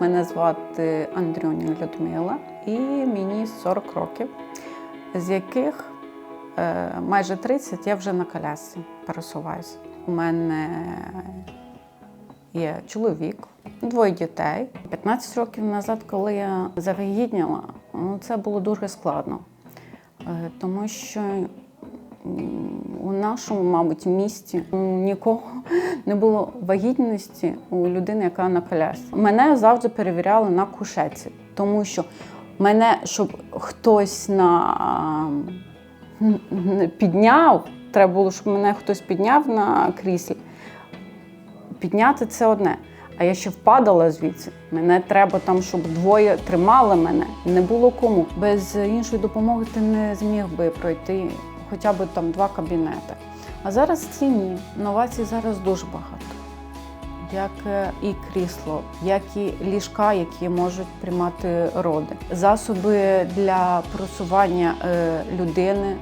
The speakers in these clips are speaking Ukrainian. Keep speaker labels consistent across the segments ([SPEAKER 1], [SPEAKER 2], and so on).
[SPEAKER 1] Мене звати Андрюня Людмила і мені 40 років, з яких е, майже 30 я вже на колясці пересуваюся. У мене є чоловік, двоє дітей. 15 років назад, коли я завагітніла, ну, це було дуже складно, Е, тому що у нашому, мабуть, місті нікого не було вагітності у людини, яка на колясці. Мене завжди перевіряли на кушеці, тому що мене, щоб хтось на підняв, треба було, щоб мене хтось підняв на кріслі. Підняти це одне. А я ще впадала звідси. Мене треба там, щоб двоє тримали мене. Не було кому. Без іншої допомоги ти не зміг би пройти хоча б там два кабінети. А зараз ці ні. Новацій зараз дуже багато. Як е, і крісло, як і ліжка, які можуть приймати роди, засоби для просування е, людини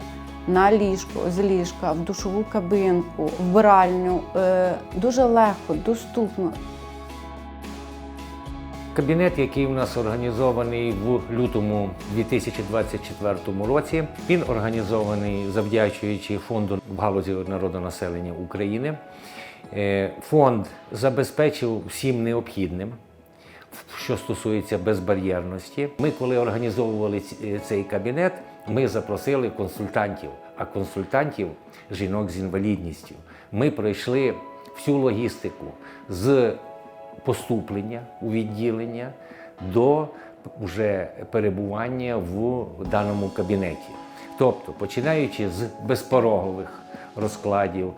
[SPEAKER 1] на ліжко, з ліжка, в душову кабинку, вбиральню. Е, дуже легко, доступно.
[SPEAKER 2] Кабінет, який у нас організований в лютому 2024 році, він організований завдячуючи фонду в галузі народонаселення України. Е, Фонд забезпечив всім необхідним, що стосується безбар'єрності. Ми, коли організовували цей кабінет, ми запросили консультантів, а консультантів жінок з інвалідністю. Ми пройшли всю логістику з поступлення у відділення до вже перебування в даному кабінеті. Тобто, починаючи з безпорогових розкладів,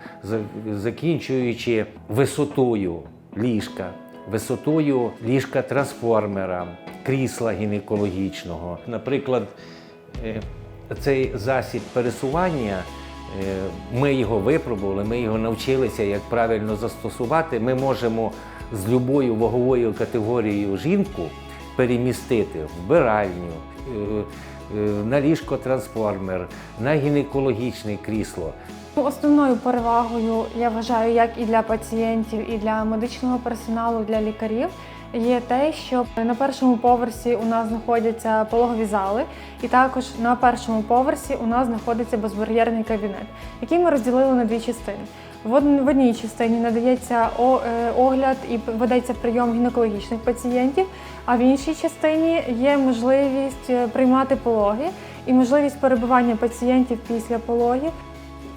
[SPEAKER 2] закінчуючи висотою ліжка, висотою ліжка трансформера, крісла гінекологічного. Наприклад, е, цей засіб пересування. е, Ми його випробували, ми його навчилися, як правильно застосувати. Ми можемо з любою ваговою категорією жінку перемістити в вбиральню, е, е, на ліжко-трансформер, на гінекологічне крісло.
[SPEAKER 3] Ну, Основною перевагою я вважаю, як і для пацієнтів, і для медичного персоналу, для лікарів. Є те, що на першому поверсі у нас знаходяться пологові зали, і також на першому поверсі у нас знаходиться безбар'єрний кабінет, який ми розділили на дві частини. В одній частині надається е, огляд і ведеться прийом гінекологічних пацієнтів, а в іншій частині є можливість е, приймати пологи і можливість перебування пацієнтів після пологів.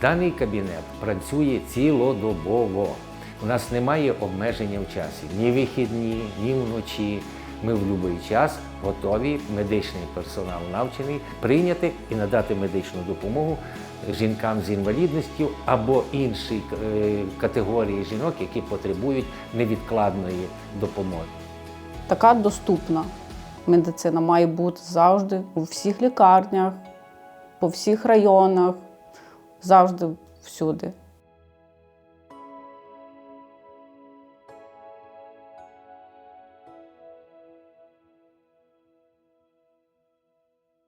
[SPEAKER 2] Даний кабінет працює цілодобово. У нас немає обмеження в часі ні вихідні, ні вночі. Ми в будь-який час готові, медичний персонал навчений прийняти і надати медичну допомогу жінкам з інвалідністю або іншій е, категорії жінок, які потребують невідкладної допомоги.
[SPEAKER 1] Така доступна медицина має бути завжди у всіх лікарнях, по всіх районах, завжди всюди.